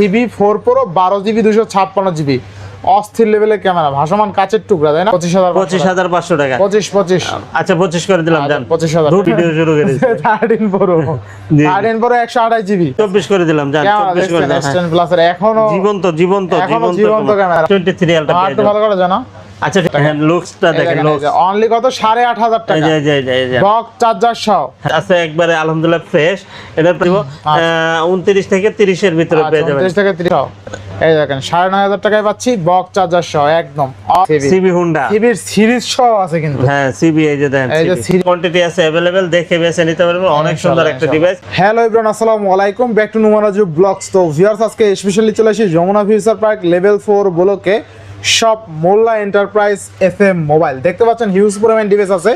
GB four pro বারো GB দুশো ছাপ্পান্ন জিবি। অস্থির লেভেলের ক্যামেরা ভাসমান কাচের টুকরা তাই না? পঁচিশ হাজার পঁচিশ হাজার পাঁচশো টাকা। পঁচিশ পঁচিশ। আচ্ছা পঁচিশ করে দিলাম পঁচিশ জান পঁচিশ হাজার। ভিডিও শুরু করে থার্টিন প্রো থার্টিন প্রো একশো আঠাশ জিবি। চব্বিশ করে দিলাম জান চব্বিশ করে দিলাম হ্যাঁ। প্লাসের এখনও জীবন্ত জীবন্ত জীবন্ত ক্যামেরা। টোয়েন্টি থ্রি আলটা ভালো করে জানো আচ্ছা হ্যাঁ লুকসটা দেখেন লুকস অনলি কত সাড়ে আট হাজার এই টাকা যে এই যে, এই যে, এই যে। বক চার্জার সহ আছে একবারে আলহামদুলিল্লাহ ফ্রেশ এটা দিব উনত্রিশ থেকে তিরিশের ভিতরে পেয়ে যাবেন উনত্রিশ থেকে ত্রিশ এই দেখেন সাড়ে নয় হাজার টাকায় পাচ্ছি বক চার্জার সহ একদম সিবি হুন্ডা সিবির সিরিজ সহ আছে কিন্তু হ্যাঁ সিবি এই যে দেন এই যে series- কোয়ান্টিটি আছে अवेलेबल দেখে বেছে নিতে পারবেন অনেক সুন্দর একটা ডিভাইস হ্যালো ইব্রান আসসালামু আলাইকুম ব্যাক টু নুমারাজু ব্লগস তো ভিউয়ার্স আজকে স্পেশালি চলে আসি Jamuna Future Park level four ব্লকে সব Molla enterprise F M mobile. দেখতে পাচ্ছেন হিউজ পরিমাণ ডিভাইস আছে।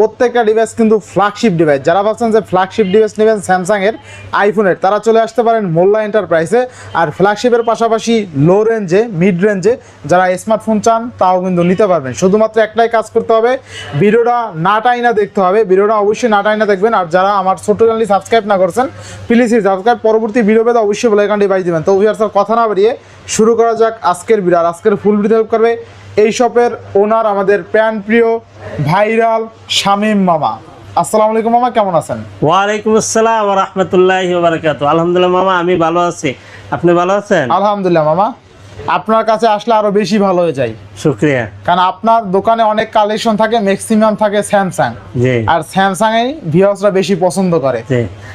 প্রত্যেকটা ডিভাইস কিন্তু ফ্ল্যাগশিপ ডিভাইস যারা ভাবছেন যে ফ্ল্যাগশিপ ডিভাইস নেবেন স্যামসাংয়ের আইফোনের তারা চলে আসতে পারেন মোল্লা এন্টারপ্রাইজে আর ফ্ল্যাগশিপের পাশাপাশি লো রেঞ্জে মিড রেঞ্জে যারা স্মার্টফোন চান, তাও কিন্তু নিতে পারবেন। শুধুমাত্র একটাই কাজ করতে হবে, ভিডিওটা না টাইনা দেখতে হবে। ভিডিওটা অবশ্যই না টাইনা দেখবেন। আর যারা আমার ছোট্ট চ্যানেলটি সাবস্ক্রাইব না করছেন প্লিজ সাবস্ক্রাইব পরবর্তী ভিডিও পেতে অবশ্যই বেলাইকান ডিভাইস দিবেন। তো আর কথা না বাড়িয়ে শুরু করা যাক আজকের ভিডিও আর আজকের ফুল ভিডিও হেল্প করবে এই শপের ওনার আমাদের প্যান প্রিয় ভাইরাল শামীম মামা। আসসালামু আলাইকুম মামা কেমন আছেন? ওয়ালাইকুম আসসালাম ওয়া রাহমাতুল্লাহি ওয়া আলহামদুলিল্লাহ মামা আমি ভালো আছি। আপনি ভালো আছেন? আলহামদুলিল্লাহ মামা। আপনার কাছে আসলে আরও বেশি ভালো হয়ে যায়। শুকরিয়া। কারণ আপনার দোকানে অনেক কালেকশন থাকে ম্যাক্সিমাম থাকে স্যামসাং আর স্যামসাং এ ভিউয়ার্সরা বেশি পছন্দ করে।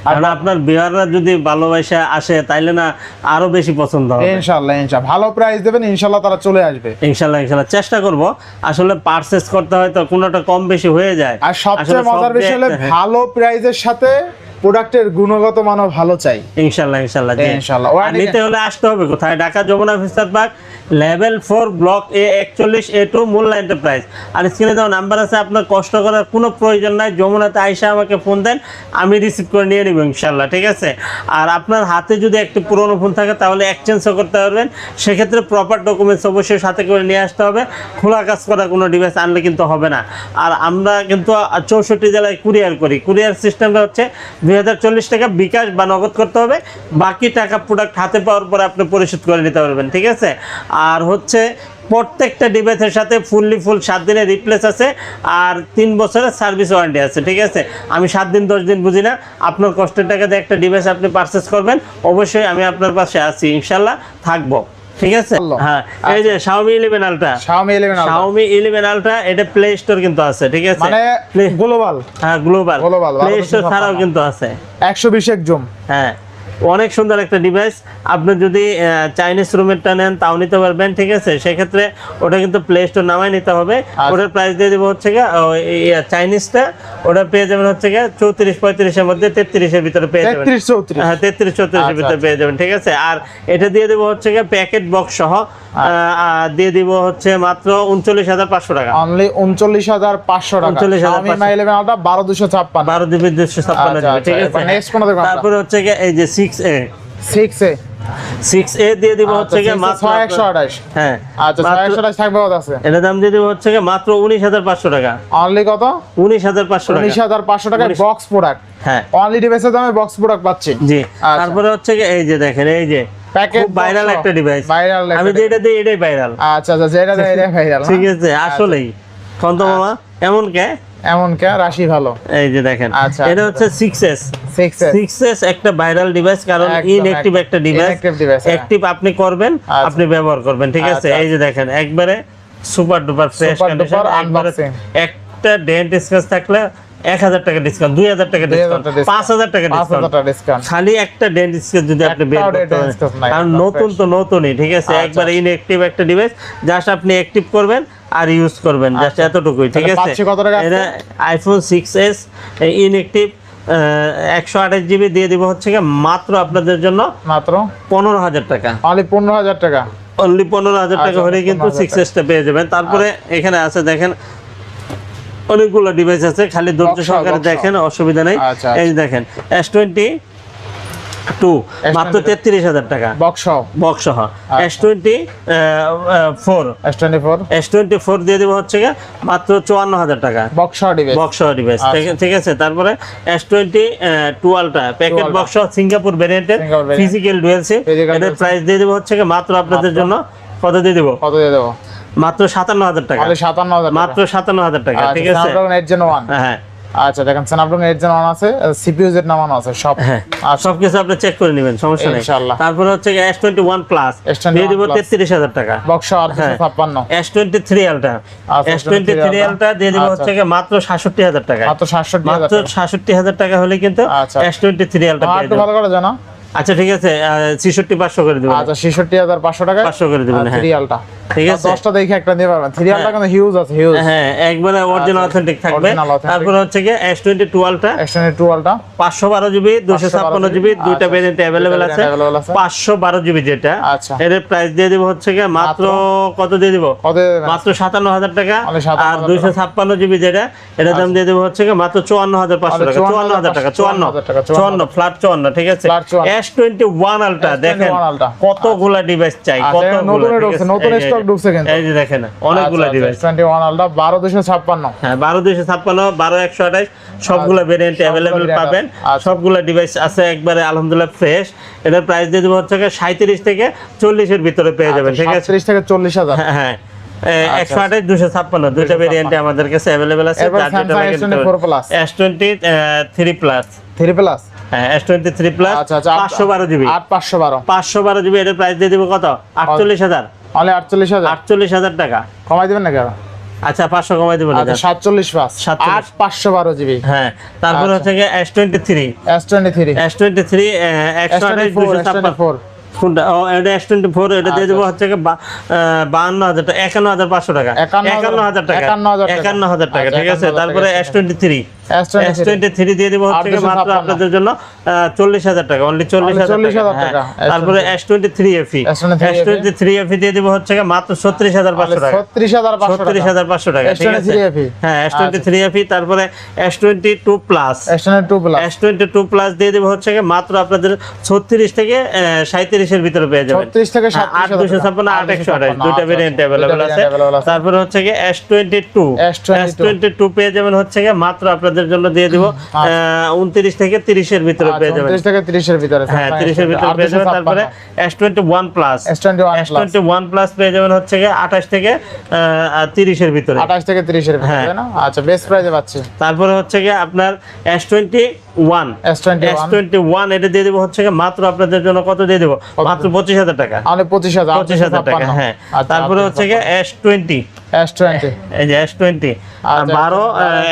কারণ আপনার বিহাররা যদি ভালোবাসা আসে তাইলে না আরও বেশি পছন্দ হবে। ইনশাল্লাহ ইনশাল্লাহ ভালো প্রাইস দেবেন ইনশাল্লাহ তারা চলে আসবে। ইনশাল্লাহ ইনশাল্লাহ চেষ্টা করব। আসলে পারচেস করতে হয় তো কোনোটা কম বেশি হয়ে যায়। আর সবচেয়ে সব মজার বিষয় হলো ভালো প্রাইজের সাথে প্রোডাক্টের গুণগত মানও ভালো চাই। ইনশাল্লাহ ইনশাল্লাহ জি। ইনশাল্লাহ। আর নিতে হলে আসতে হবে কোথায়? Dhaka Jamuna future park level four block A একচল্লিশ এ টু মোল্লা এন্টারপ্রাইজ। আর স্ক্রিনে দেওয়া নাম্বার আছে আপনার কষ্ট করার কোনো প্রয়োজন নাই। যমুনাতে আইসা আমাকে ফোন দেন আমি রিসিভ করে নিয়ে নিব ইনশাল্লাহ ঠিক আছে? আর আপনার হাতে যদি একটি পুরনো ফোন থাকে তাহলে এক্সচেঞ্জও করতে পারবেন। সেক্ষেত্রে প্রপার ডকুমেন্টস অবশ্যই সাথে করে নিয়ে আসতে হবে। খোলা কাজ করা কোনো ডিভাইস আনলে কিন্তু হবে না। আর আমরা কিন্তু চৌষট্টি জেলায় কুরিয়ার করি। কুরিয়ার সিস্টেমটা হচ্ছে দুই হাজার চল্লিশ টাকা বিকাশ বা নগদ করতে হবে। বাকি টাকা প্রোডাক্ট হাতে পাওয়ার পরে আপনি পরিশোধ করে নিতে পারবেন, ঠিক আছে? আর হচ্ছে প্রত্যেকটা ডিভাইসের সাথে ফুললি ফুল সাত দিনের রিপ্লেস আছে আর তিন বছরের সার্ভিস ওয়ারেন্টি আছে, ঠিক আছে? আমি সাত দিন, দশ দিন বুঝি না। আপনার কষ্টের টাকা দিয়ে একটা ডিভাইস আপনি পারচেস করবেন। অবশ্যই আমি আপনার পাশে আছি, ইনশাল্লাহ থাকব। ঠিক আছে? হ্যাঁ এই যে Xiaomi 11 Ultra Xiaomi 11 Ultra। Xiaomi 11 Ultra এটা প্লে স্টোর কিন্তু আছে ঠিক আছে? মানে গ্লোবাল হ্যাঁ গ্লোবাল প্লে স্টোর ছাড়াও কিন্তু আছে। একশো বিশ এক জুম। হ্যাঁ। অনেক সুন্দর একটা ডিভাইস আপনি যদি চাইনিজ রুমেরটা নেন তাও নিতে পারবেন ঠিক আছে? সেক্ষেত্রে ওটা কিন্তু প্লে স্টোর নামাই নিতে হবে। আচ্ছা। ওটার প্রাইস দিয়ে দেবো হচ্ছে গিয়ে চাইনিজটা ওটা পেয়ে যাবেন হচ্ছে গিয়ে চৌত্রিশ পঁয়ত্রিশের মধ্যে তেত্রিশের ভিতরে পেয়ে যাবেন। হ্যাঁ তেত্রিশ চৌত্রিশের আচ্ছা, ভিতরে পেয়ে যাবেন ঠিক আছে? আর এটা দিয়ে দেবো হচ্ছে গিয়ে প্যাকেট বক্স সহ আচ্ছা। দিয়ে দিব হচ্ছে মাত্র উনচল্লিশ হাজার পাঁচশো টাকা। অনলি উনচল্লিশ হাজার পাঁচশো টাকা। 39,500 Xiaomi Mi 11 Ultra বারো দুশো ছাপ্পান্ন। বারো দুশো ছাপ্পান্ন আচ্ছা, ঠিক আচ্ছা, আছে? তারপরে হচ্ছে এই যে six A six A six A দিয়ে দিব হচ্ছে গিয়ে আচ্ছা, মাত্র ছয় একশো আঠাশ। হ্যাঁ আচ্ছা ছয় একশো আঠাশ থাকবে কত আছে? এটার দাম দিয়ে দিব হচ্ছে গিয়ে মাত্র উনিশ হাজার পাঁচশো টাকা। অনলি কত? উনিশ হাজার পাঁচশো টাকা। উনিশ হাজার পাঁচশো টাকায় বক্স প্রোডাক্ট হ্যাঁ। অনলি ডিভাইসের দামে বক্স প্রোডাক্ট পাচ্ছি। জি। আচ্ছা। তারপরে হচ্ছে গিয়ে এই যে দেখেন এই যে ভাইরাল একটা ডিভাইস আমি যেটা দিই এটাই ভাইরাল আচ্ছা আচ্ছা যেটা দেয় এটা ভাইরাল ঠিক আছে আসলেই। কন্ত মামা এমন কে? এমন কে রাশি ভালো এই যে দেখেন আচ্ছা, এটা। হচ্ছে six S six A six S একটা ভাইরাল ডিভাইস কারণ ইনঅ্যাক্টিভ। একটা ডিভাইস হ্যাঁ। অ্যাক্টিভ আপনি করবেন আচ্ছা। আপনি ব্যবহার করবেন ঠিক আছে আচ্ছা, এই যে দেখেন একবারে সুপার ডুপার ফ্রেশ কন্ডিশন। একটা ডেন্ট স্ক্র্যাচ থাকলে এক হাজার টাকা ডিসকাউন্ট দুই হাজার টাকা ডিসকাউন্ট। পাঁচ হাজার টাকা ডিসকাউন্ট খালি একটা ডেন্ট স্ক্র্যাচ যদি আপনি বের করতে কারণ নতুন তো নতুনই ঠিক আছে একবার ইনঅ্যাক্টিভ একটা ডিভাইস জাস্ট আপনি অ্যাক্টিভ করবেন আর ইউজ করবেন জাস্ট এতটুকুই ঠিক আচ্ছা। আছে? এটা আইফোন সিক্স এস ইনঅ্যাক্টিভ একশো আঠাশ জিবি দিয়ে দিব হচ্ছে মাত্র আপনাদের জন্য মাত্র? পনেরো হাজার টাকা। অনলি পনেরো হাজার টাকা? অনলি পনেরো হাজার টাকা আচ্ছা, হলে কিন্তু 15,000 সিক্স এসটা পেয়ে যাবেন। তারপরে এখানে আছে দেখেন অনেকগুলো ডিভাইস আছে খালি ধৈর্য সহকারে দেখেন অসুবিধা নেই। আচ্ছা, এই দেখেন এস টোয়েন্টি টু মাত্র তেত্রিশ হাজার টাকা। Box box S twenty four S twenty four S twenty four দিয়ে দেবো হচ্ছে মাত্র চুয়ান্ন হাজার টাকা। বক্স ডিভাইস বক্স ডিভাইস আচ্ছা। ঠিক আছে তারপরে এস টোয়েন্টি টুয়েলভটা packet box Singapore ভ্যারিয়েন্টের physical dual sim Physical price দিয়ে দেবো হচ্ছে মাত্র আপনাদের জন্য কত দিয়ে দেবো? কত দিয়ে দেবো? মাত্র সাতান্ন হাজার টাকা। সাতান্ন হাজার মাত্র সাতান্ন হাজার টাকা ঠিক আছে? ওয়ান হ্যাঁ। আচ্ছা দেখেন স্ন্যাপড্রাগন এইট জেন ওয়ান আছে সিপিইউ জেড নামানো আছে সব। হ্যাঁ আচ্ছা। সবকিছু আপনি চেক করে নেবেন সমস্যা নেই। ইনশাআল্লাহ। তারপরে হচ্ছে S twenty one plus S21 দিয়ে দিব Plus। তেত্রিশ হাজার টাকা। বক্স আটশো হ্যাঁ। ছাপ্পান্ন। এস টোয়েন্টি থ্রি আলটা আচ্ছা, এস টোয়েন্টি থ্রি S23 আলটা দিয়ে দিব আচ্ছা। হচ্ছে মাত্র টাকা মাত্র মাত্র টাকা। হলে কিন্তু আচ্ছা। এস টোয়েন্টি থ্রি আলটা আর পেয়ে যাবেন। ভালো করে জানো। আচ্ছা ঠিক আছে ছিষট্টি পাঁচশো করে দেবেন। আচ্ছা ছেষট্টি হাজার পাঁচশো টাকা পাঁচশো করে দেবেন হ্যাঁ। থ্রিয়ালটা ঠিক আছে? দশটা দেখে একটা নিতে পারবেন থ্রিয়ালটা কিন্তু হিউজ আছে হিউজ হ্যাঁ একবারে অরিজিনাল অথেন্টিক থাকবে। Original হচ্ছে গিয়ে এস টোয়েন্টি টুয়েলভটা এক্সটেন্ডেড টুয়েলটা জিবি জিবি দুইটা আচ্ছা, ভেরিয়েন্ট আছে। জিবি যেটা। আচ্ছা। এর প্রাইস দিয়ে দিব হচ্ছে গিয়ে মাত্র কত দিয়ে দিব? কত দিয়ে দেবেন? মাত্র সাতান্ন হাজার টাকা। আর দুইশো ছাপ্পান্ন জিবি যেটা এটার দাম দিয়ে দেবো হচ্ছে মাত্র টাকা। চুয়ান্ন হাজার টাকা চুয়ান্ন। 54,000 টাকা, চুয়ান্ন। ফ্ল্যাট চুয়ান্ন ঠিক আছে? Flat 54 এস টোয়েন্টি ওয়ান আলটা S21 দেখেন কতগুলা ডিভাইস চাই আচ্ছা, নতুন? নতুন এই ঢুকছে কিন্তু। এই যে দেখেন অনেকগুলা ডিভাইস টোয়েন্টি ওয়ান আলটা বারো দুশো ছাপ্পান্ন। হ্যাঁ একশো আঠাশ ভেরিয়েন্ট অ্যাভেলেবেল পাবেন। আছে। ডিভাইস আছে একবারে আলহামদুলিল্লাহ ফ্রেশ এটার প্রাইস দিয়ে দেবো হচ্ছে সাঁত্রিশ থেকে চল্লিশের ভিতরে পেয়ে যাবেন ঠিক আছে? সাতত্রিশ থেকে চল্লিশ হাজার। হ্যাঁ হ্যাঁ। একশো আঠাশ দুশো ছাপ্পান্ন দুইটা ভেরিয়েন্টে আমাদের কাছে অ্যাভেলেবেল আছে এরপর Samsung S24 Plus। S twenty three plus three plus হ্যাঁ এস টোয়েন্টি থ্রি প্লাস আচ্ছা আচ্ছা পাঁচশো বারো জিবি। আট পাঁচশো বারো। পাঁচশো বারো জিবি এটার প্রাইস দিয়ে দিব কত? আটচল্লিশ হাজার। অনলি আটচল্লিশ হাজার? আটচল্লিশ হাজার টাকা। কমাই দিবেন আরও? আচ্ছা পাঁচশো কমাই দেবো আচ্ছা সাতচল্লিশ পাঁচ। আট পাঁচশো বারো জিবি। হ্যাঁ তারপর আচ্ছা। হচ্ছে S twenty three S twenty three S twenty three একশো আঠাশ দুশো এস টোয়েন্টি ছাপ্পান্ন। ফোর কোনটা? ও এটা এস টোয়েন্টি ফোর এটা দিয়ে দেবো হচ্ছে গিয়ে বা- আহ, বাহান্ন হাজার টাকা একান্ন হাজার পাঁচশো টাকা। একান্ন হাজার- একান্ন হাজার টাকা। একান্ন হাজার টাকা। একান্ন হাজার টাকা আচ্ছা, ঠিক আছে? তারপরে এস টোয়েন্টি থ্রি দিয়ে দিব হচ্ছে মাত্র আপনাদের জন্য চল্লিশ হাজার টাকা অনলি চল্লিশ Only হাজার 40,000 টাকা টাকা। তারপরে S twenty S23 S twenty three FE দিয়ে দিব হচ্ছে মাত্র ছত্রিশ হাজার পাঁচশো টাকা। ছত্রিশ হাজার পাঁচশো ছত্রিশ টাকা হাজার পাঁচশো টাকা ঠিক আছে? S23 FE হ্যাঁ এস টোয়েন্টি তারপরে প্লাস প্লাস প্লাস দিয়ে দেবো হচ্ছে মাত্র আপনাদের ছত্রিশ থেকে সাঁত্রিশের ভিতরে পেয়ে যাবেন। থেকে হ্যাঁ, আট 37,000 দুশো ছাপ্পান্ন আট একশো আঠাশ দুইটা ভেরিয়েন্ট অ্যাভেলেবল আছে। তারপরে হচ্ছে গিয়ে S twenty two S22 S twenty two পেয়ে যাবেন হচ্ছে মাত্র আপনাদের জন্য দিয়ে দিব উনত্রিশ থেকে তিরিশের ভিতরে পেয়ে যাবেন। থেকে তিরিশের ভিতরে হ্যাঁ পেয়ে যাবেন তারপরে S twenty one plus S twenty one S twenty one plus পেয়ে যাবেন হচ্ছে আঠাশ থেকে তিরিশের ভিতরে। আঠাশ থেকে তিরিশের ভিতরে হ্যাঁ। না? আচ্ছা বেস্ট প্রাইজে পাচ্ছি। তারপরে হচ্ছে গিয়ে আপনার এস টোয়েন্টি এটা দিয়ে দেবো হচ্ছে মাত্র আপনাদের জন্য কত দিয়ে দেবো? মাত্র পঁচিশ হাজার টাকা। টাকা হ্যাঁ। আচ্ছা, তারপরে হচ্ছে গিয়ে এস টোয়েন্টি এস টোয়েন্টি এই যে এস টোয়েন্টি আচ্ছা, বারো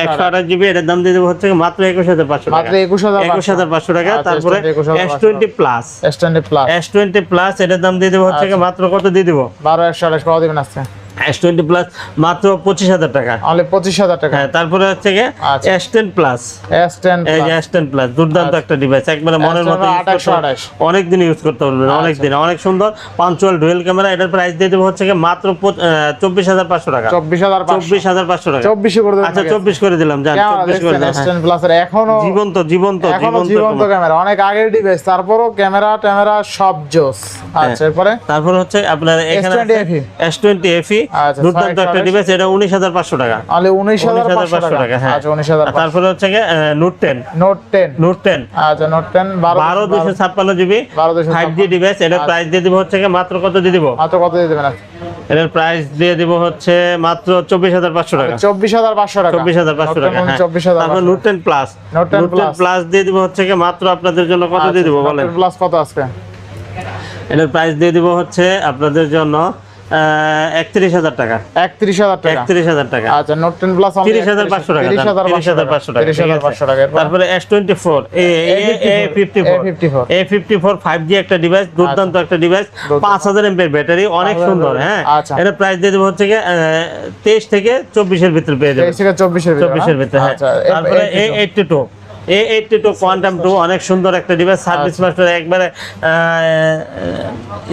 একশো আঠাশ জিবি এটার দাম দিয়ে দেবো হচ্ছে মাত্র একুশ হাজার পাঁচশো টাকা। মাত্র একুশ হাজার একুশ হাজার পাঁচশো টাকা তারপরে S20 21,500 S twenty plus S twenty plus S twenty plus এটার দাম দিয়ে দেবো হচ্ছে মাত্র কত দিয়ে দেবো? বারো একশো আঠাশ কত দিবেন আজকে? এস টোয়েন্টি প্লাস মাত্র পঁচিশ হাজার টাকা। পঁচিশ হাজার টাকা। হ্যাঁ তারপরে হচ্ছে গিয়ে আচ্ছা। S ten plus S ten এই যে এস টেন প্লাস দুর্দান্ত একটা ডিভাইস একবারে মনের মতো অনেক দিন ইউজ করতে পারবেন অনেক দিন অনেক সুন্দর পাঞ্চুয়াল ডুয়েল ক্যামেরা এটার প্রাইস দিয়ে দেবো হচ্ছে মাত্র চব্বিশ হাজার পাঁচশো টাকা। চব্বিশ হাজার চব্বিশ হাজার পাঁচশো টাকা। চব্বিশে করে আচ্ছা চব্বিশ করে দিলাম যান চব্বিশ করে দিলাম। হ্যাঁ। এখনও জীবন্ত জীবন্ত জীবন্ত ক্যামেরা অনেক আগের ডিভাইস তারপরও ক্যামেরা ট্যামেরা সব জোস। হ্যাঁ। আচ্ছা এরপরে? তারপর হচ্ছে আপনার এখানে S20 FE এস টোয়েন্টি এফি আচ্ছা, দুর্দান্ত একটা ডিভাইস এটা উনিশ হাজার পাঁচশো টাকা। তাহলে উনিশ হাজার পাঁচশো পাঁচশো টাকা হ্যাঁ। আচ্ছা উনিশ হাজার তারপরে হচ্ছে Note ten Note ten Note ten আচ্ছা নোট টেন বারো দুশো ছাপ্পান্ন GB five G device price দিয়ে দিব হচ্ছে মাত্র কত দিয়ে দিব? মাত্র কত দিয়ে দেবেন? এটার প্রাইস দিয়ে দিব হচ্ছে মাত্র চব্বিশ হাজার পাঁচশো টাকা। চব্বিশ হাজার পাঁচশো টাকা। চব্বিশ হাজার পাঁচশো টাকা হ্যাঁ। চব্বিশ হাজার তারপর plus Note 10 Note ten plus দিয়ে দিব হচ্ছে মাত্র আপনাদের জন্য কত দিয়ে দিব বলেন? প্লাস কত আজকে? এটার প্রাইস দিয়ে দিব হচ্ছে আপনাদের জন্য একত্রিশ হাজার টাকা। একত্রিশ হাজার টাকা? হাজার টাকা। আচ্ছা নোট প্লাস তারপরে A fifty four A54 A five G একটা ডিভাইস দুর্দান্ত একটা ডিভাইস পাঁচ হাজার এমপের ব্যাটারি অনেক সুন্দর হ্যাঁ। আচ্ছা। এটা প্রাইস দিয়ে দেবো হচ্ছে তেইশ থেকে চব্বিশের ভিতরে পেয়ে যাবে তেইশ থেকে চব্বিশের ভিতরে চব্বিশের না? ভিতরে হ্যাঁ। আচ্ছা। তারপরে A eighty two quantum two অনেক সুন্দর একটা ডিভাইস সার্ভিস মাস্টার একবারে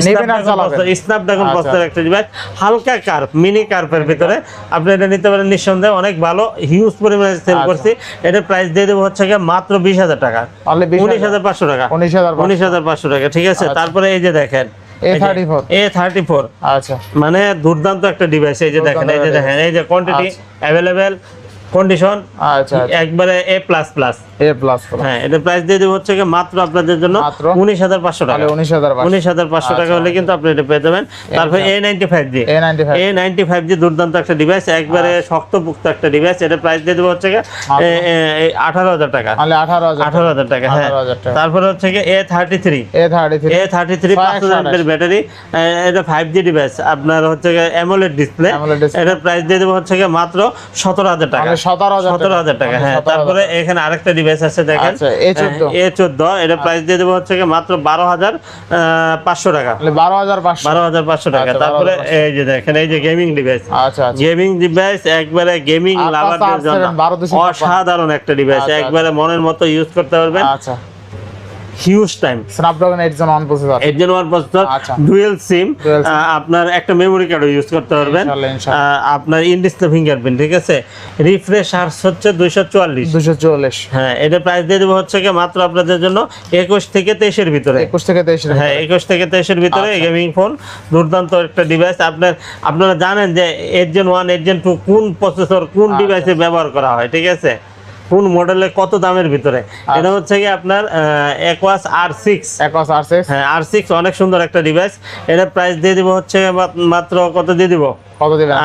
নেবেন আর চালাবেন। স্ন্যাপড্রাগন আচ্ছা। একটা ডিভাইস হালকা কার্ভ মিনি কার্ভের ভিতরে। আপনি এটা নিতে পারেন নিঃসন্দেহে অনেক ভালো হিউজ পরিমাণে সেল আচ্ছা। করছি। এটার প্রাইস দিয়ে দেবো হচ্ছে গিয়ে মাত্র বিশ হাজার টাকা। উনিশ হাজার পাঁচশো টাকা। উনিশ হাজার পাঁচশো। টাকা ঠিক আছে? আচ্ছা। তারপরে এই যে দেখেন। আচ্ছা। মানে দুর্দান্ত একটা ডিভাইস এই যে দেখেন এই যে দেখেন এই যে কোয়ান্টিটি আচ্ছা। অ্যাভেলেবেল কন্ডিশন আচ্ছা একবারে A plus plus A plus হ্যাঁ এটা প্রাইস দিয়ে দেবো হচ্ছে মাত্র আপনাদের জন্য উনিশ হাজার পাঁচশো টাকা। উনিশ হাজার পাঁচশো। টাকা হলে কিন্তু আপনি এটা পেয়ে যাবেন। তারপরে A ninety five G A ninety five G দুর্দান্ত একটা ডিভাইস একবারে শক্তপুক্ত একটা ডিভাইস এটা প্রাইস দিয়ে দেবো হচ্ছে আঠারো হাজার টাকা। আঠারো হাজার আঠারো হাজার টাকা হ্যাঁ। 18,000 তারপরে হচ্ছে A thirty three A thirty three A thirty three পাঁচশো ব্যাটারি। এটা ফাইভ জি ডিভাইস আপনার হচ্ছে অ্যামোলেড ডিসপ্লে। এটার প্রাইস দিয়ে দেবো হচ্ছে মাত্র সতেরো হাজার টাকা। সতেরো হাজার সতেরো টাকা। হ্যাঁ তারপরে এখানে আরেকটা ডিভাইস আছে দেখেন। আচ্ছা, A14 এ চোদ্দ এটা প্রাইস দিয়ে দেবো হচ্ছে মাত্র বারো হাজার পাঁচশো টাকা। বারো হাজার পাঁচশো। বারো হাজার পাঁচশো টাকা। আচ্ছা, তারপরে এই যে দেখেন এই যে গেমিং ডিভাইস আচ্ছা আচ্ছা। গেমিং ডিভাইস একবারে গেমিং আর লাভারদের জন্য। অসাধারণ একটা ডিভাইস আচ্ছা, একবারে মনের মতো ইউজ করতে পারবেন। আচ্ছা। Huge time Snapdragon eight gen one processor এর জন্য ওয়ান প্রসেসর আচ্ছা। ডুয়েল সিম আপনার একটা মেমোরি কার্ডও ইউজ করতে পারবেন। আপনার ইন ডিসপ্লে ফিঙ্গারপ্রিন্ট ঠিক আছে? রিফ্রেশ হার্স হচ্ছে দুইশো চুয়াল্লিশ। দুশো চল্লিশ হ্যাঁ এটা প্রাইস দিয়ে দেবো হচ্ছে কি মাত্র আপনাদের জন্য একুশ থেকে তেইশের ভিতরে। একুশ থেকে তেইশ হ্যাঁ একুশ থেকে তেইশের ভিতরে আচ্ছা। গেমিং ফোন দুর্দান্ত একটা ডিভাইস আপনার আপনারা জানেন যে eight gen one eight gen two কোন প্রসেসর কোন আচ্ছা। ডিভাইসে ব্যবহার করা হয় ঠিক আছে? কোন মডেলে কত দামের ভিতরে? আচ্ছা। এটা হচ্ছে কি আপনার একোয়াস আর সিক্স একশ আর সিক্স হ্যাঁ আর সিক্স অনেক সুন্দর একটা ডিভাইস এটার প্রাইস দিয়ে দিব হচ্ছে মাত্র কত দিয়ে দিব? কত দিবেন?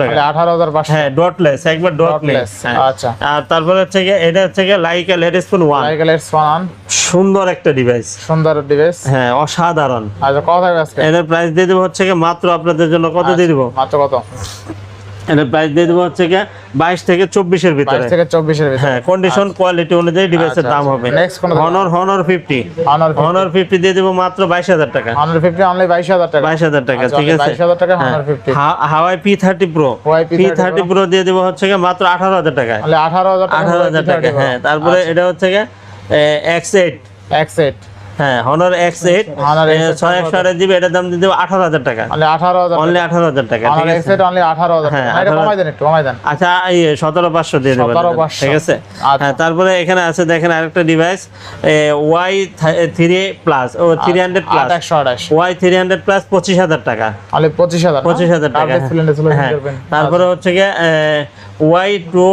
টাকা। তাহলে আঠারো হাজার পাঁচশো। হ্যাঁ ডটলেস একবার ডটলেস আচ্ছা। আর তারপরে হচ্ছে এটা হচ্ছে লাইকা লেটেস্ট ওয়ান সুন্দর একটা ডিভাইস সুন্দর ডিভাইস হ্যাঁ অসাধারণ। আচ্ছা কত থাকবে আজকে? এটার প্রাইস দিয়ে দেবো হচ্ছে মাত্র আপনাদের জন্য কত দিয়ে দিব? মাত্র কত? এটার প্রাইস দিয়ে দেবো হচ্ছে গিয়ে বাইশ থেকে চব্বিশের ভিতরে। বাইশ থেকে চব্বিশের ভিতরে। হ্যাঁ কন্ডিশন কোয়ালিটি অনুযায়ী ডিভাইসের আচ্ছা, দাম আচ্ছা। হবে। Honor Honor fifty Honor fifty দিয়ে দেবো মাত্র বাইশ হাজার টাকা। হান্ড্রেড ফিফটি অনলি বাইশ হাজার টাকা। বাইশ হাজার টাকা আচ্ছা, ঠিক আছে? 22,000 টাকা হ্যাঁ। 150 হা- Huawei P thirty pro P thirty pro দিয়ে দেবো হচ্ছে গিয়ে মাত্র আঠারো হাজার টাকা আঠারো হাজার আঠারো হাজার টাকা হ্যাঁ তারপরে আচ্ছা। এটা হচ্ছে গিয়ে এক্স এইট এক সেট হ্যাঁ হনর এক্স এইট ছয় একশো আঠাশ জিবি এটার দাম দিয়ে আঠারো হাজার টাকা। আঠারো হাজার অনলি আঠারো হাজার টাকা আমার ঠিক এক আছে? সেট অনলি আঠারো হাজার হ্যাঁ, টাকা এটা 18,000 কমাই দেন একটু কমাই দেন। আচ্ছা এই সতেরো পাঁচশো দিয়ে দেবেন ঠিক আছে? আচ্ছা। হ্যাঁ তারপরে এখানে আছে দেখেন আরেকটা ডিভাইস ওয়াই থ্রি প্লাস ও থ্রি হান্ড্রেড প্লাস একশো আঠাশ। ওয়াই থ্রি হান্ড্রেড প্লাস পঁচিশ হাজার টাকা। পঁচিশ হাজার পঁচিশ হাজার টাকা ছিল, হ্যাঁ। তারপরে হচ্ছে গিয়ে Y two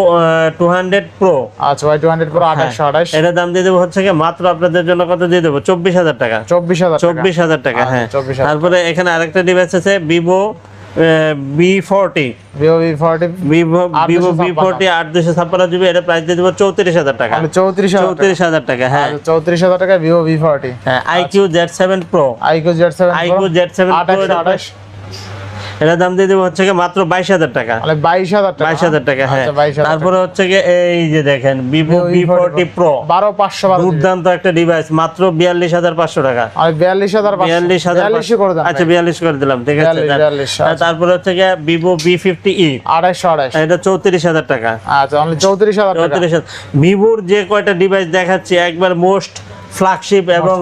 two hundred pro আচ্ছা ওয়াই টু হান্ড্রেড পুরো একশো আঠাশ। এটার দাম দিয়ে দেবো হচ্ছে গিয়ে মাত্র আপনাদের জন্য কত দিয়ে দেবো? চব্বিশ হাজার টাকা। চব্বিশ হাজার চব্বিশ হাজার টাকা আচ্ছা, হ্যাঁ। 24,000 তারপরে এখানে আরেকটা ডিভাইস আছে Vivo V forty Vivo Vivo V আট দুশো ছাপ্পান্ন। জিবি এটা প্রাইস দিয়ে দেবো চৌত্রিশ হাজার টাকা। চৌত্রিশ হাজার টাকা। চৌত্রিশ হাজার টাকা হ্যাঁ। আচ্ছা, চৌত্রিশ হাজার টাকা ভিভো ভি ফোরটি হ্যাঁ iQOO Z seven pro iQOO Z seven iQOO Z seven pro এটার দাম দিয়ে দেবো হচ্ছে মাত্র বাইশ হাজার টাকা। বাইশ হাজার টাকা বাইশ হাজার টাকা হ্যাঁ। আচ্ছা, তারপরে হচ্ছে এই যে দেখেন Vivo Vivo V forty pro বারো পাঁচশো দুর্দান্ত একটা ডিভাইস মাত্র বিয়াল্লিশ হাজার পাঁচশো টাকা। বিয়াল্লিশ হাজার বিয়াল্লিশ হাজার আচ্ছা বিয়াল্লিশ করে দিলাম ঠিক আছে 42, 42, হ্যাঁ, তারপরে হচ্ছে গিয়ে ভিভো বি ফিফটি ই আড়াইশো আড়াইশ। এটা চৌত্রিশ হাজার টাকা। আচ্ছা হাজার চৌত্রিশ হাজার। ভিভোর যে কয়টা ডিভাইস দেখাচ্ছি একবার মোস্ট ফ্ল্যাগশিপ এবং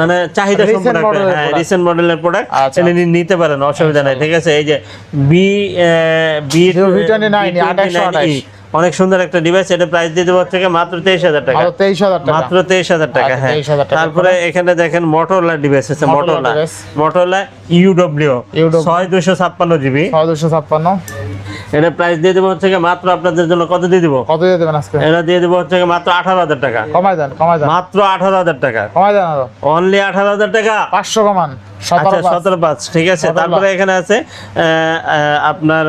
মানে চাহিদা সম্পন্ন হ্যাঁ রিসেন্ট মডেলের প্রোডাক্ট। এটা নিতে পারেন অসুবিধা নাই ঠিক আছে? এই যে বি বি Vivo V29, 828 অনেক সুন্দর একটা ডিভাইস এটা প্রাইস দিয়ে দেবো গিয়ে মাত্র তেইশ হাজার টাকা। তেইশ হাজার টাকা। মাত্র তেইশ হাজার টাকা আচ্ছা, হ্যাঁ। তারপরে এখানে দেখেন মোটরলা ডিভাইস আছে মোটরলা। মোটরলা ইউডব্লিউ ছয় দুশো ছাপ্পান্ন জিবি ছয় দুশো ছাপ্পান্ন। এটা প্রাইস দিয়ে দেবো হচ্ছে মাত্র আপনাদের জন্য কত দিয়ে দেবো? কত দিয়ে দেবেন আজকে? এটা দিয়ে দেবো হচ্ছে মাত্র আঠারো হাজার টাকা। কমাই দেন কমাই দেন। মাত্র আঠারো হাজার টাকা। কমাই দেন অনলি আঠারো হাজার টাকা? পাঁচশো কমান। আচ্ছা সতেরো পাঁচ। ঠিক আছে তারপরে এখানে আছে আপনার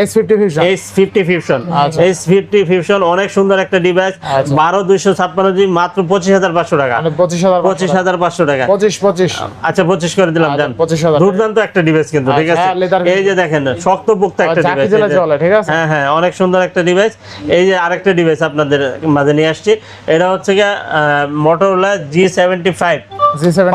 Edge fifty fusion Edge fifty fusion. Edge fifty fusion অনেক সুন্দর একটা ডিভাইস আচ্ছা। বারো দুইশো ছাপ্পান্ন মাত্র পঁচিশ হাজার পাঁচশো টাকা। মানে পঁচিশ হাজার পঁচিশ হাজার পাঁচশো টাকা। পঁচিশ পঁচিশ। আচ্ছা পঁচিশ করে দিলাম আচ্ছা, জান 25,000 দুর্দান্ত একটা ডিভাইস কিন্তু ঠিক আচ্ছা, আছে? হ্যাঁ, এই যে দেখেন শক্তপোক্ত একটা ডিভাইস চলে ঠিক আছে? হ্যাঁ হ্যাঁ অনেক সুন্দর একটা ডিভাইস এই যে আরেকটা ডিভাইস আপনাদের মাঝে নিয়ে আসছি। এটা হচ্ছে গিয়ে Motorola G seventy five G75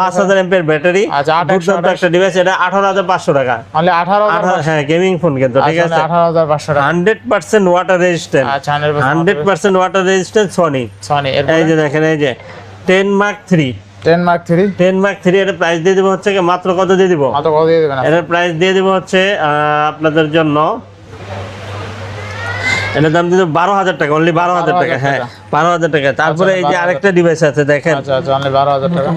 পাঁচ হাজার এমপের ব্যাটারি আচ্ছা, আট একশো দুর্দান্ত একটা ডিভাইস এটা আঠারো হাজার পাঁচশো টাকা। আঠারো আঠারো হ্যাঁ গেমিং ফোন কিন্তু ঠিক আছে? আঠারো হাজার পাঁচশো টাকা। হান্ড্রেড পার্সেন্ট ওয়াটার রেজিস্ট্যান্ট আচ্ছা hundred hundred percent water resistant Sony Sony এই যে দেখেন এই যে ten mark three ten mark three ten mark three এর প্রাইস দিয়ে দিব হচ্ছে মাত্র কত দিয়ে দিব? কত কত দিয়ে দেবেন এটার প্রাইস দিয়ে দিব হচ্ছে আপনাদের জন্য এটার দাম দিয়ে বারো হাজার টাকা অনলি বারো হাজার টাকা হ্যাঁ বারো হাজার টাকা। তারপরে এই যে আরেকটা ডিভাইস আছে দেখেন। আচ্ছা আচ্ছা অনলি বারো হাজার টাকা।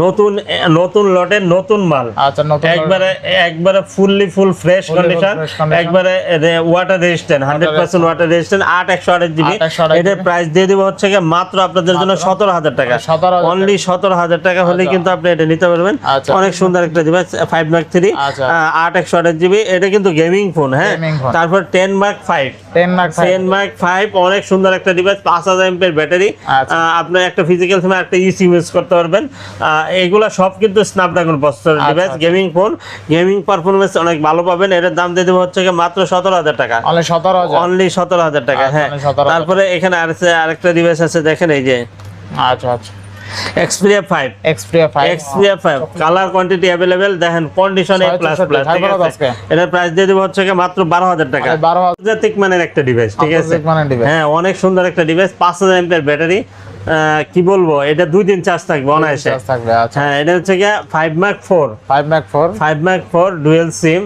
নতুন নতুন লটের নতুন মাল। আচ্ছা নতুন একবারে একবারে ফুললি ফুল ফ্রেশ কন্ডিশন। একবারে water resistant hundred percent water resistant আট একশো আঠাশ জিবি 828 এটার প্রাইস দিয়ে দিব হচ্ছে গিয়ে মাত্র আপনাদের জন্য সতেরো হাজার টাকা। অনলি সতেরো হাজার টাকা। হলে আচ্ছা। কিন্তু আপনি এটা নিতে পারবেন। আচ্ছা। অনেক সুন্দর একটা ডিভাইস ফাইভ মার্ক থ্রি আচ্ছা। আট একশো আঠাশ জিবি এটা কিন্তু গেমিং ফোন হ্যাঁ? তারপর ten mark five ten mark ten mark five অনেক সুন্দর একটা ডিভাইস পাঁচ হাজার এমপের ব্যাটারি আচ্ছা। আপনার একটা ফিজিক্যাল সিমে একটা ইসি ইউজ করতে পারবেন। এগুলা সব কিন্তু Snapdragon processor device. Gaming phone gaming performance অনেক ভালো পাবেন। এটার দাম দিয়ে দেবো হচ্ছে মাত্র সতেরো হাজার টাকা। অনলি সতেরো হাজার। টাকা আচ্ছা, হ্যাঁ। তারপরে এখানে আরেকটা আরেকটা ডিভাইস আছে দেখেন এই যে। আচ্ছা আচ্ছা। Xperia five Xperia five Xperia five colour quantity available দেখেন কন্ডিশন এ প্লাস প্লাস ঠিক আছে? প্রাইস দিয়ে দেবো হচ্ছে মাত্র বারো হাজার টাকা। বারো হাজার। আন্তর্জাতিক মানের একটা ডিভাইস ঠিক আছে? হ্যাঁ অনেক সুন্দর একটা ডিভাইস পাঁচ হাজার এমপের ব্যাটারি কি বলব? এটা দুই দিন চার্জ থাকবে অনায়াসে। আচ্ছা। হ্যাঁ এটা হচ্ছে গিয়ে five mark four five mark four five mark four dual SIM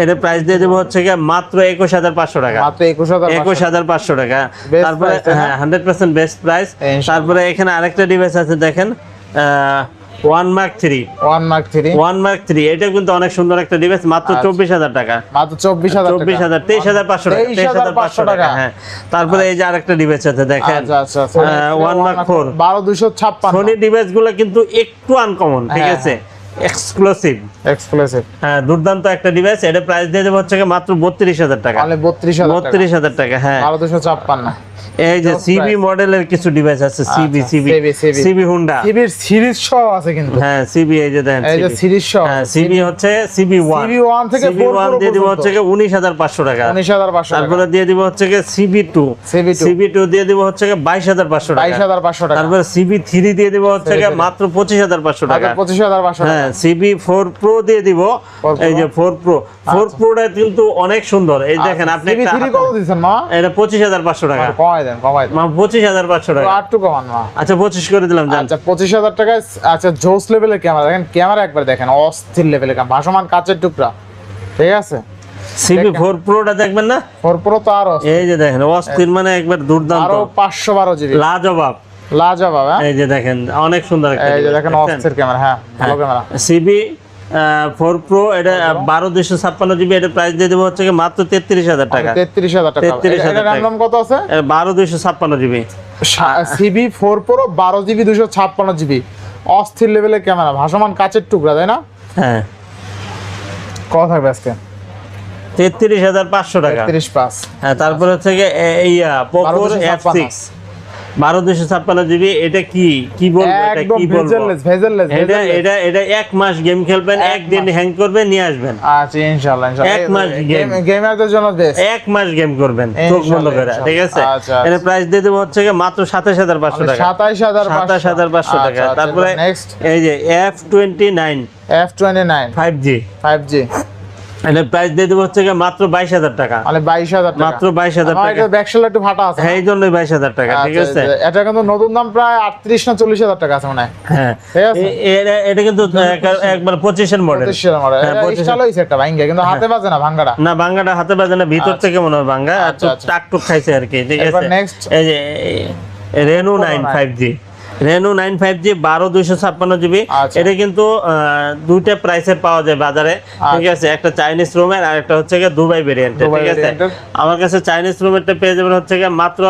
এটা এর প্রাইস দিয়ে দেবো হচ্ছে গিয়ে মাত্র একুশ হাজার পাঁচশো টাকা। মাত্র একুশ হাজার একুশ হাজার পাঁচশো টাকা। তারপরে? হ্যাঁ হান্ড্রেড পার্সেন্ট বেস্ট প্রাইস তারপরে এখানে আরেকটা ডিভাইস আছে দেখেন। One mark three one mark three one mark three এটা কিন্তু অনেক সুন্দর একটা ডিভাইস মাত্র আচ্ছা। চব্বিশ হাজার টাকা। মাত্র চব্বিশ হাজার চব্বিশ হাজার তেইশ হাজার পাঁচশো টাকা তেইশ হাজার পাঁচশো টাকা। হ্যাঁ। তারপরে এই যে আরেকটা ডিভাইস আছে দেখেন। আচ্ছা আচ্ছা ওয়ান মার্ক ফোর বারো দুশো ছাপ্পান্ন। সোনি ডিভাইসগুলো কিন্তু একটু আনকমন ঠিক হ্যাঁ, আছে? এক্সক্লুসিভ এক্সক্লুসিভ হ্যাঁ দুর্দান্ত একটা ডিভাইস এটা প্রাইস দিয়ে দেবো হচ্ছে মাত্র বত্রিশ হাজার টাকা বত্রিশ হাজার বত্রিশ হাজার টাকা হ্যাঁ বারো দুশো ছাপ্পান্ন এই যে সিবি মডেলের কিছু ডিভাইস আছে সিবি আচ্ছা, সিবি। সিবি হুন্ডা সিবির সিরিজ সহ আছে কিন্তু হ্যাঁ সিবি এই যে দেখেন এই যে সিরিজ সহ হ্যাঁ সিবি হচ্ছে সিবি ওয়ান CB ওয়ান থেকে সিবি four ওয়ান pro দিয়ে দিব হচ্ছে গিয়ে উনিশ হাজার পাঁচশো টাকা উনিশ হাজার পাঁচশো তারপরে দিয়ে দিব হচ্ছে CB two CB2 CB two দিয়ে দিব হচ্ছে গিয়ে বাইশ হাজার পাঁচশো বাইশ টাকা হাজার পাঁচশো টাকা তারপরে সিবি থ্রি দিয়ে দিব হচ্ছে মাত্র পঁচিশ হাজার পাঁচশো টাকা পঁচিশ হাজার পাঁচশো টাকা হ্যাঁ সিবি ফোর প্রো দিয়ে দিব। এই যে ফোর প্রো ফোর প্রোটা কিন্তু অনেক সুন্দর। এই দেখেন আপনি এটা পঁচিশ হাজার পাঁচশো টাকা। কমাই দেন কমাই দেন। মা পঁচিশ হাজার পাঁচশো টাকা। আর একটু কমান মা। আচ্ছা পঁচিশ করে দিলাম আচ্ছা পঁচিশ হাজার টাকায় আচ্ছা জোস লেভেলের ক্যামেরা দেখেন ক্যামেরা একবার দেখেন অস্থির লেভেলের ভাসমান কাচের টুকরা। ঠিক আছে? সিবি ফোর প্রোটা দেখবেন না? ফোর প্রো তো আরও এই যে দেখেন অস্থির মানে একবার দুর্দান্ত। আরও পাঁচশো বারো জিবি লাজবাব। লাজবাব এই যে দেখেন অনেক সুন্দর একটা এই যে দেখেন ক্যামেরা হ্যাঁ ভালো ক্যামেরা সিবি ফোর প্রো এটা বারো দুশো ছাপ্পান্ন জিবি এটা প্রাইস দিয়ে দেবো হচ্ছে মাত্র তেত্রিশ হাজার টাকা। তেত্রিশ হাজার টাকা। 33,000 এটা র্যাম কত আছে? বারো দুশো ছাপ্পান্ন জিবি সিবি ফোর প্রো বারো জিবি দুশো ছাপ্পান্ন জিবি অস্থির লেভেলের ক্যামেরা ভাসমান কাচের টুকরা তাই না? হ্যাঁ। কত থাকবে আজকে? তেত্রিশ হাজার পাঁচশো টাকা। তিরিশ প্লাস হ্যাঁ তারপরে হচ্ছে ইয়া পোকোর এফ 1256 সিক্স বারো দুশো ছাপ্পান্ন জিবি এটা কি? কি বলব এটা? কি বলব? ভেজেললেস ভেজেললেস এটা এটা এটা এক মাস গেম খেলবেন একদিন হ্যাং করবেন নিয়ে আসবেন। আচ্ছা ইনশাআল্লাহ ইনশাআল্লাহ এক মাস game। গেমারদের জন্য বেস্ট এক মাস গেম করবেন চোখ বন্ধ করে ঠিক আছে? আচ্ছা, আচ্ছা। প্রাইস দিয়ে দেবো হচ্ছে মাত্র সাতাশ হাজার পাঁচশো টাকা। সাতাইশ হাজার সাতাশ হাজার পাঁচশো টাকা। তারপরে নেক্সট এই যে F twenty nine F twenty nine five G five G এটার প্রাইস দিয়ে দেবো হচ্ছে মাত্র বাইশ হাজার টাকা। মানে বাইশ হাজার মাত্র বাইশ হাজার টাকা। একটু ফাটা আছে হ্যাঁ এই জন্যই বাইশ হাজার টাকা ঠিক আচ্ছা, আছে? এটা কিন্তু নতুন দাম প্রায় আটত্রিশ না চল্লিশ হাজার টাকা আছে মনে হয়। হ্যাঁ এটা কিন্তু একবার পঁচিশের মডেল পঁচিশের হ্যাঁ, একটা ভাঙ্গে কিন্তু হাতে বাজে না ভাঙ্গাটা। না বাঙ্গাটা হাতে বাজে না ভিতর থেকে মনে হয় ভাঙ্গা। আর আচ্ছা, আচ্ছা। টাক টুক খাইছে আর কি ঠিক আছে? next। এই যে Reno nine five G Reno nine five G বারো দুইশো ছাপ্পান্ন জিবি আচ্ছা। এটা কিন্তু আহ, দুইটা প্রাইসের পাওয়া যায় বাজারে। ঠিক আছে একটা চাইনিজ রুমের আর একটা হচ্ছে গিয়ে দুবাই ভেরিয়েন্ট ঠিক আছে? আমার কাছে চাইনিজ রুমেরটা পেয়ে যাবেন হচ্ছে গিয়ে মাত্র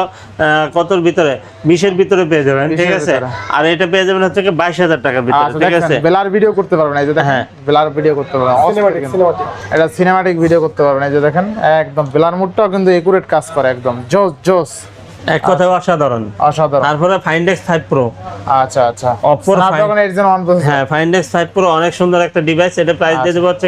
কতর ভিতরে? বিশের ভিতরে পেয়ে যাবেন ঠিক আছে? আর এটা পেয়ে যাবেন হচ্ছে গিয়ে বাইশ হাজার টাকার ভিতরে আচ্ছা ঠিক আছে? বেলার ভিডিও করতে পারবেন এই যে দেখেন হ্যাঁ। বেলার ভিডিও করতে পারবেন। সিনেমাটিক এটা সিনেমাটিক ভিডিও করতে পারবেন এই যে দেখেন একদম বেলার মুডটাও কিন্তু একুরেট কাজ করে একদম। জোস জোস এক কথায় অসাধারণ। অসাধারণ। তারপরে ফাইন্ডেক্স ফাইভ প্রো আচ্ছা আচ্ছা। অপর স্ন্যাপড্রাগন 8 1 হ্যাঁ ফাইন্ডেক্স ফাইভ প্রো অনেক সুন্দর একটা ডিভাইস এটা প্রাইস দিয়ে দেবো হচ্ছে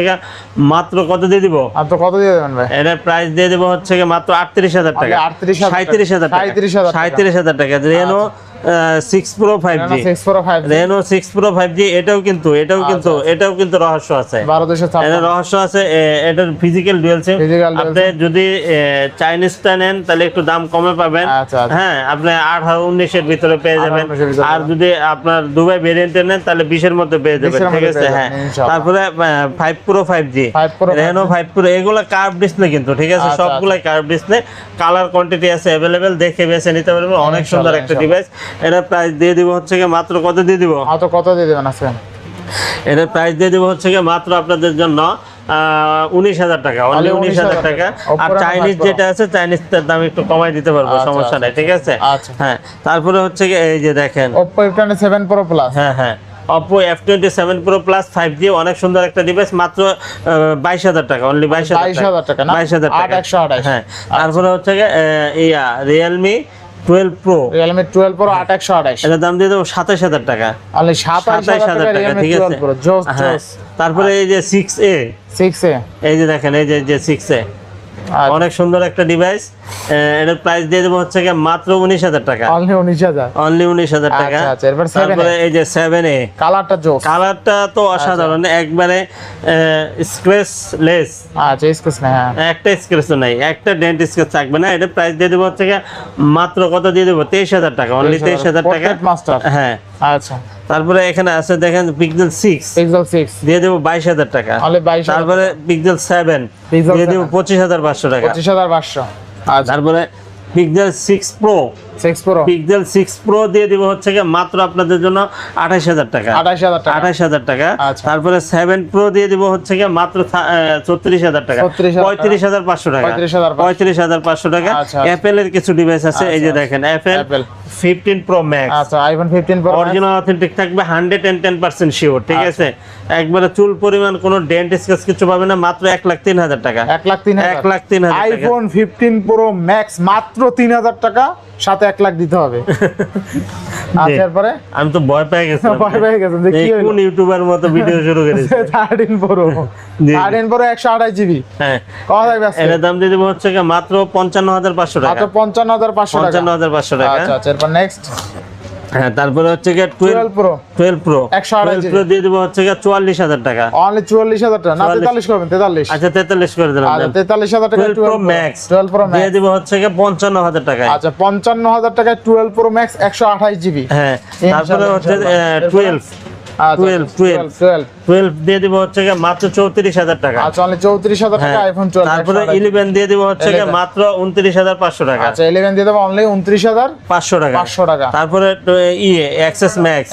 মাত্র কত দিয়ে দিব? আপনি কত দিয়ে দেবেন ভাই? এটার প্রাইস দিয়ে দেবো হচ্ছে মাত্র আটত্রিশ হাজার টাকা। আগে 38,000 সাঁত্রিশ হাজার টাকা। 37,000 টাকা। সাঁত্রিশ হাজার টাকা। Reno six pro five G six pro five Reno six pro five G এটাও কিন্তু এটাও কিন্তু এটাও কিন্তু রহস্য আছে। বারো দুশো এটা ছাপ্পান্ন রহস্য আছে এটার ফিজিক্যাল ডুয়েল সিম আপনি যদি চাইনিজটা নেন তাহলে একটু দাম কমে পাবেন। আচ্ছা, আচ্ছা। হ্যাঁ আপনি আট উনিশের ভিতরে পেয়ে যাবেন। 19 এর ভিতরে। আর যদি আপনার দুবাই ভেরিয়েন্টে নেন তাহলে বিশের মধ্যে পেয়ে যাবেন ঠিক আছে? হ্যাঁ। তারপরে five pro five G 5 Pro, 5G Reno five pro এগুলো কার্ভ ডিসপ্লে কিন্তু ঠিক আছে? আচ্ছা, সবগুলাই কার্ভ ডিসপ্লে কালার কোয়ান্টিটি আছে অ্যাভেলেবেল দেখে বেছে নিতে পারবেন। অনেক সুন্দর একটা ডিভাইস এটা প্রাইস দিয়ে দিব হচ্ছে কি মাত্র কত দিয়ে দিব? হয়তো কত দিয়ে দেবেন আজকে এটার প্রাইস দিয়ে দেবো হচ্ছে গিয়ে মাত্র আপনাদের জন্য উনিশ হাজার টাকা অনলি উনিশ হাজার টাকা। আর চাইনিজ যেটা আছে চাইনিজটার দাম একটু কমাই দিতে পারব আচ্ছা, সমস্যা নাই ঠিক আছে? আচ্ছা। হ্যাঁ তারপরে হচ্ছে গিয়ে এই যে দেখেন। Oppo F twenty seven pro plus হ্যাঁ হ্যাঁ। Oppo F twenty seven pro plus five G অনেক সুন্দর একটা ডিভাইস মাত্র বাইশ হাজার টাকা অনলি বাইশ 22,000 টাকা? বাইশ হাজার টাকা। 8,128 হ্যাঁ তারপরে হচ্ছে ইয়া Realme twelve pro Realme twelve pro আট একশো আঠাশ। এটার দাম দিয়ে দেবো সাতাশ হাজার টাকা। অনলি সাতাশ হাজার টাকা ঠিক আছে? হ্যাঁ। তারপরে এই যে সিক্স এ সিক্স এ এই যে দেখেন এই যে যে সিক্স এ অনেক সুন্দর একটা ডিভাইস এটার প্রাইস দিয়ে দেবো হচ্ছে গিয়ে মাত্র উনিশ হাজার টাকা। অনলি উনিশ হাজার। অনলি উনিশ হাজার টাকা। আচ্ছা, আচ্ছা, তারপরে এই যে সেভেন এ কালারটা জোস। কালারটা তো অসাধারণ। একবারে স্ক্রেচ লেস আচ্ছা এক্সকুস না হ্যাঁ। একটা স্ক্রেচও নাই একটা ডেন্ট স্ক্রেচ থাকবে না। এটা প্রাইস দিয়ে দেবো হচ্ছে গিয়ে মাত্র কত দিয়ে দেবো? তেইশ হাজার টাকা। অনলি তেইশ হাজার। টাকা। পোর্ট্রেট মাস্টার হ্যাঁ। আচ্ছা। তারপরে এখানে আছে দেখেন পিক্সেল সিক্স পিক্সেল সিক্স দিয়ে দেবো বাইশ হাজার টাকা। তাহলে 22 তারপরে পিক্সেল সেভেন দিয়ে দেবো 7 পঁচিশ হাজার পাঁচশো টাকা। পঁচিশ হাজার পাঁচশো। আচ্ছা। তারপরে Pixel six pro pro Pixel pro দিয়ে দিব হচ্ছে মাত্র আপনাদের জন্য আঠাশ হাজার টাকা। আঠাশ হাজার টাকা। টাকা। আচ্ছা। তারপরে সেভেন প্রো দিয়ে দিব হচ্ছে মাত্র টাকা। 36,000 পঁয়ত্রিশ হাজার পাঁচশো টাকা। 35,500 পঁয়ত্রিশ হাজার পাঁচশো টাকা। আচ্ছা, আচ্ছা। অ্যাপেলের কিছু ডিভাইস আছে এই যে দেখেন অ্যাপেল। প্রো ম্যাক্স আচ্ছা iPhone fifteen pro original authentic থাকবে hundred and ten percent sure ঠিক। আছে? একবারে চুল পরিমাণ কোনো ডেন্ট স্কেচ কিছু পাবে না মাত্র এক লাখ তিন হাজার টাকা। এক lakh lakh. IPhone fifteen pro max মাত্র তিন হাজার টাকা সাথে এক লাখ দিতে হবে। আচ্ছা পরে আমি তো ভয় পেয়ে গেছি ভয় পেয়ে গেছি যে কি? কোন ইউটিউবার মতো ভিডিও শুরু করেছে? থার্টিন প্রো জি। থার্টিন প্রো একশো আঠাশ জিবি হ্যাঁ। কত থাকবে এর দাম দিয়ে দেবো হচ্ছে কি মাত্র পঞ্চান্ন হাজার পাঁচশো টাকা। মাত্র পঞ্চান্ন হাজার পাঁচশো টাকা। পঞ্চান্ন হাজার পাঁচশো টাকা। আচ্ছা আচ্ছা এরপর নেক্সট হ্যাঁ তারপরে হচ্ছে গিয়ে twelve pro twelve pro 128 pro দিয়ে দেবো হচ্ছে গিয়ে চুয়াল্লিশ হাজার টাকা। অনলি চুয়াল্লিশ হাজার টাকা। না তেতাল্লিশ করবেন তেতাল্লিশ। আচ্ছা তেতাল্লিশ করে দিলাম আচ্ছা তেতাল্লিশ হাজার টাকা twelve pro max twelve pro দিয়ে দেবো হচ্ছে গিয়ে পঞ্চান্ন হাজার টাকা আচ্ছা পঞ্চান্ন হাজার টাকায় টুয়েলভ প্রো ম্যাক্স একশো আঠাশ জিবি। হ্যাঁ তারপরে হচ্ছে টুয়েলভ আচ্ছা 12, 12 টুয়েলভ টুয়েলভ দিয়ে দিব হচ্ছে মাত্র চৌত্রিশ হাজার টাকা। আচ্ছা চৌত্রিশ হাজার টাকা হ্যাঁ। আইফোন তারপরে ইলেভেন দিয়ে দিব হচ্ছে মাত্র উনত্রিশ হাজার পাঁচশো টাকা। আচ্ছা ইলেভেন দিয়ে দেবো অনলি উনত্রিশ হাজার পাঁচশো টাকা। পাঁচশো টাকা। তারপরে ইয়ে এক্সেস ম্যাক্স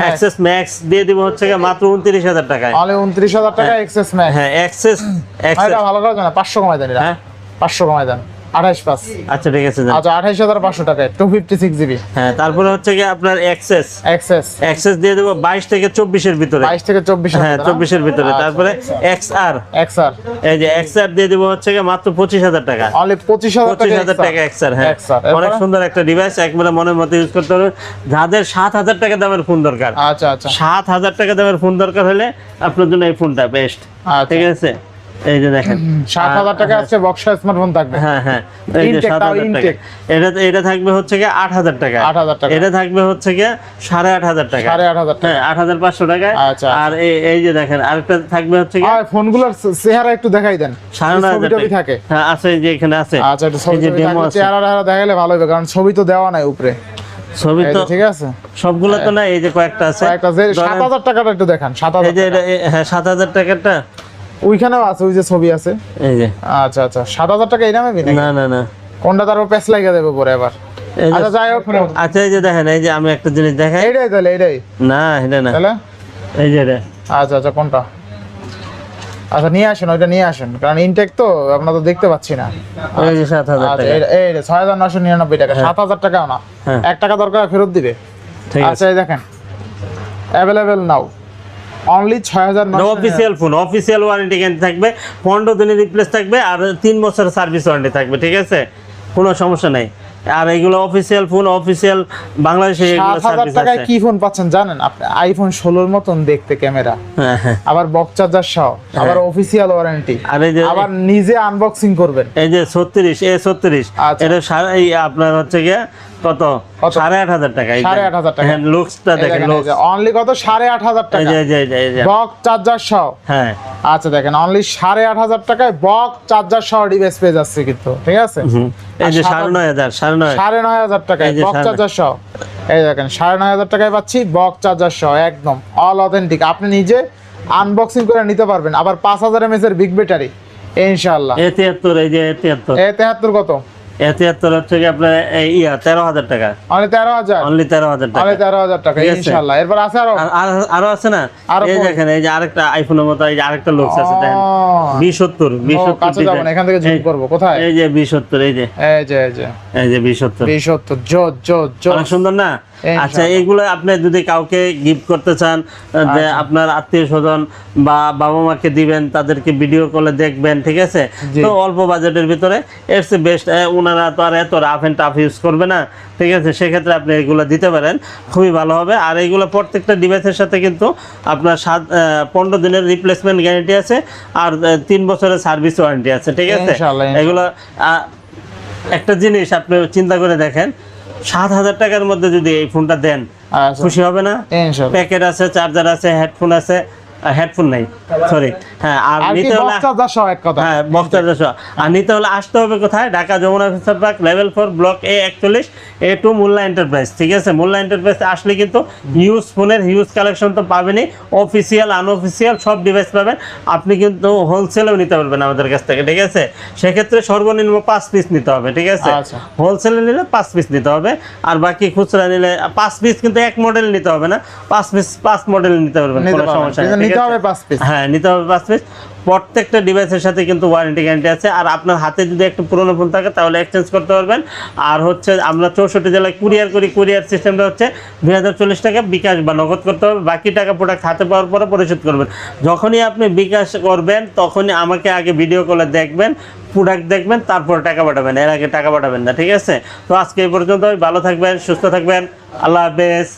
Max। ম্যাক্স দিয়ে দিব হচ্ছে মাত্র উনত্রিশ হাজার টাকায়। অনলি উনত্রিশ হাজার টাকা এক্সেস ম্যাক্স হ্যাঁ এক্সেস এক্সেস ভালো করা না পাঁচশো কমাই দেন হ্যাঁ। পাঁচশো কমাই দেন। আঠাইশ পাঁচ। আচ্ছা ঠিক আছে আচ্ছা জিবি হ্যাঁ তারপরে হচ্ছে কি আপনার এক্সেস এক্সেস এক্সেস দিয়ে দেবো বাইশ থেকে চব্বিশের ভিতরে। বাইশ থেকে চব্বিশ হ্যাঁ চব্বিশের ভিতরে। তারপরে এক্স আর এই যে এক্স দিয়ে দেবো হচ্ছে কি মাত্র পঁচিশ হাজার টাকা। অনলি টাকা হ্যাঁ। অনেক সুন্দর একটা ডিভাইস একবারে মনের মতো ইউজ করতে পারবেন যাদের সাত হাজার টাকা দামের ফোন দরকার। আচ্ছা আচ্ছা। সাত হাজার টাকা দামের ফোন দরকার হলে আপনার জন্য এই ফোনটা বেস্ট আচ্ছা। ঠিক আছে? এই যে দেখেন। সাত হাজার টাকা আজকে বক্সা স্মার্টফোন থাকবে। হ্যাঁ হ্যাঁ। এই যে Intake সাত তাও হাজার টাকা। এটা এটা থাকবে হচ্ছে গিয়ে আট হাজার টাকা। 8,000 টাকা। এটা থাকবে হচ্ছে গিয়ে সাড়ে আট হাজার টাকা। সাড়ে আট হাজার টাকা। হ্যাঁ আট হাজার আচ্ছা, আর এই এই যে দেখেন আরেকটা থাকবে হচ্ছে গিয়ে আর ফোনগুলোর চেহারা একটু দেখাই দেন। সাড়ে নয় ছবি হাজার টবি টাকা। থাকে। হ্যাঁ আছে যে এখানে আছে। আচ্ছা একটু ছবি এই যে টবি ডেমো আছে। চেহারা টেহারা ভালো হবে কারণ ছবি তো দেওয়া নাই উপরে। ছবি তো ঠিক আছে? সবগুলো তো না এই যে কয়েকটা আছে। সাত হাজার টাকাটা একটু দেখান সাত এই হাজার যে হ্যাঁ সাত হাজার টাকাটা ওইখানেও আছে ওই যে ছবি আছে। এই যে। আচ্ছা আচ্ছা। সাত হাজার টাকা এই নামে না না না। কোনটা তারপর প্যাস লাগিয়ে দেবে পরে এবার আচ্ছা যাই হোক। আচ্ছা এই যে দেখেন এই যে আমি একটা জিনিস দেখাই। এইটাই তাহলে এইটাই। না এটা না। তাহলে? এই যে এটা। আচ্ছা আচ্ছা কোনটা? আচ্ছা নিয়ে আসেন ওইটা নিয়ে আসেন। কারণ ইনটেক তো আমরা তো দেখতে পাচ্ছি না। এই যে সাত হাজার আচ্ছা টাকা। এই- রে, ছয় হাজার নশো নিরানব্বই টাকা। সাত হাজার টাকাও না। হ্যাঁ। এক টাকা দরকার ফেরত দিবে। ঠিক আচ্ছা এই দেখেন। অ্যাভেলেবেল নাও অনলি ছয় হাজার official phone official warranty guarantee থাকবে। পনেরো দিনের রিপ্লেস থাকবে আর তিন বছরের সার্ভিস ওয়ারেন্টি থাকবে ঠিক আছে? কোনো সমস্যা নেই। আর এগুলো অফিসিয়াল ফোন অফিসিয়াল বাংলাদেশে সাত হাজার টাকায় কি ফোন পাচ্ছেন জানেন? আপনি আইফোন ষোলোর মতন দেখতে ক্যামেরা হ্যাঁ হ্যাঁ। আবার বক্স চার্জার সহ আবার অফিসিয়াল ওয়ারেন্টি আর এই যে আবার নিজে আনবক্সিং করবেন। এই যে ছত্রিশ এ ছত্রিশ। আচ্ছা। এটা সারা- আপনার হচ্ছে গিয়ে কত? সাড়ে আট হাজার টাকা সাড়ে আট হাজার টাকা। হ্যাঁ লুকসটা দেখেন অনলি কত? সাড়ে আট হাজার টাকা। বক চার্জার সহ। হ্যাঁ। আচ্ছা দেখেন অনলি সাড়ে আট হাজার টাকায় বক চার্জার সহ ডিভাইস পেয়ে যাচ্ছে কিন্তু ঠিক আছে? এই যে সাড়ে নয় হাজার সাড়ে নয়। সাড়ে নয় হাজার টাকায় বক চার্জার সহ। এই দেখেন সাড়ে নয় হাজার টাকায় পাচ্ছি বক চার্জার সহ একদম অল অথেন্টিক আপনি নিজে আনবক্সিং করে নিতে পারবেন আবার পাঁচ হাজার এমএস এর বিগ ব্যাটারি ইনশাল্লাহ এ তিয়াত্তর এই যে এ তিয়াত্তর এ কত? তিয়াত্তর হচ্ছে কি আপনার ইয়া তেরো হাজার টাকা। অনলি তেরো হাজার? অনলি তেরো হাজার টাকা। অনলি তেরো হাজার টাকা। ইনশাল্লাহ এরপর আছে আরও? আর আছে না? এই দেখেন এই যে আরেকটা আইফোনের মতো এই যে আরেকটা লোকস আছে দেখেন। বিশ সত্তর বিশ সত্তর কাছে যাব এখান থেকে জুম করব। কোথায়? এই যে বিশ সত্তর এই যে। এই যে এই যে। এই যে বিশ সত্তর বিশ সত্তর জোর জোর। জোর সুন্দর না। আচ্ছা এইগুলো আপনি যদি কাউকে গিফট করতে চান যে আচ্ছা। আপনার আত্মীয় স্বজন বা বাবা মাকে দিবেন তাদেরকে ভিডিও কলে দেখবেন ঠিক আছে? তো অল্প বাজেটের ভিতরে এর চেয়ে বেস্ট ওনারা তো আর এত রাফ অ্যান্ড টাফ ইউজ করবে না ঠিক আছে? সেক্ষেত্রে আপনি এগুলো দিতে পারেন খুবই ভালো হবে। আর এইগুলো প্রত্যেকটা ডিভাইসের সাথে কিন্তু আপনার সাত পনেরো দিনের রিপ্লেসমেন্ট গ্যারান্টি আছে আর তিন বছরের সার্ভিস ওয়ারেন্টি আছে ঠিক আছে। এগুলো একটা জিনিস আপনি চিন্তা করে দেখেন সাত হাজার টাকার মধ্যে যদি এই ফোনটা দেন আচ্ছা। খুশি হবে না? প্যাকেট আছে চার্জার আছে হেডফোন আছে হেডফোন নাই। সরি হ্যাঁ আর নিতে হলে হ্যাঁ চার্জার সহ। আর নিতে হলে আসতে হবে কোথায়? Dhaka Jamuna future park level four block A একচল্লিশ এ টু মোল্লা এন্টারপ্রাইজ ঠিক আছে? মোল্লা এন্টারপ্রাইজ আসলে কিন্তু হিউজ ফোনের হিউজ কালেকশন তো পাবেনই। অফিসিয়াল আনঅফিসিয়াল সব ডিভাইস পাবেন। আপনি কিন্তু হোলসেলেও নিতে পারবেন আমাদের কাছ থেকে ঠিক আছে? সেক্ষেত্রে সর্বনিম্ন পাঁচ পিস নিতে হবে ঠিক আছে? আচ্ছা। হোলসেলে নিলে পাঁচ পিস নিতে হবে আর বাকি খুচরা নিলে পাঁচ পিস কিন্তু এক মডেল নিতে হবে না। পাঁচ পিস পাঁচ মডেল নিতে পারবেন কোনো সমস্যা নেই নিতে হবে পাঁচ পিস হ্যাঁ নিতে হবে পাঁচ পিস প্রত্যেকটা ডিভাইসের সাথে কিন্তু ওয়ারেন্টি গ্যারান্টি আছে। আর আপনার হাতে যদি একটু পুরোনো ফোন থাকে তাহলে এক্সচেঞ্জ করতে পারবেন। আর হচ্ছে আমরা চৌষট্টি জেলায় কুরিয়ার করি কুরিয়ার সিস্টেমটা হচ্ছে দুই হাজার চল্লিশ টাকা বিকাশ বা নগদ করতে হবে। বাকি টাকা প্রোডাক্ট হাতে পাওয়ার পরে পরিশোধ করবেন। যখনই আপনি বিকাশ করবেন তখনই আমাকে আগে ভিডিও কলে দেখবেন প্রোডাক্ট দেখবেন তারপর টাকা পাঠাবেন। এর আগে টাকা পাঠাবেন না ঠিক আছে? তো আজকে এই পর্যন্ত ভালো থাকবেন সুস্থ থাকবেন। আল্লাহ হাফেজ।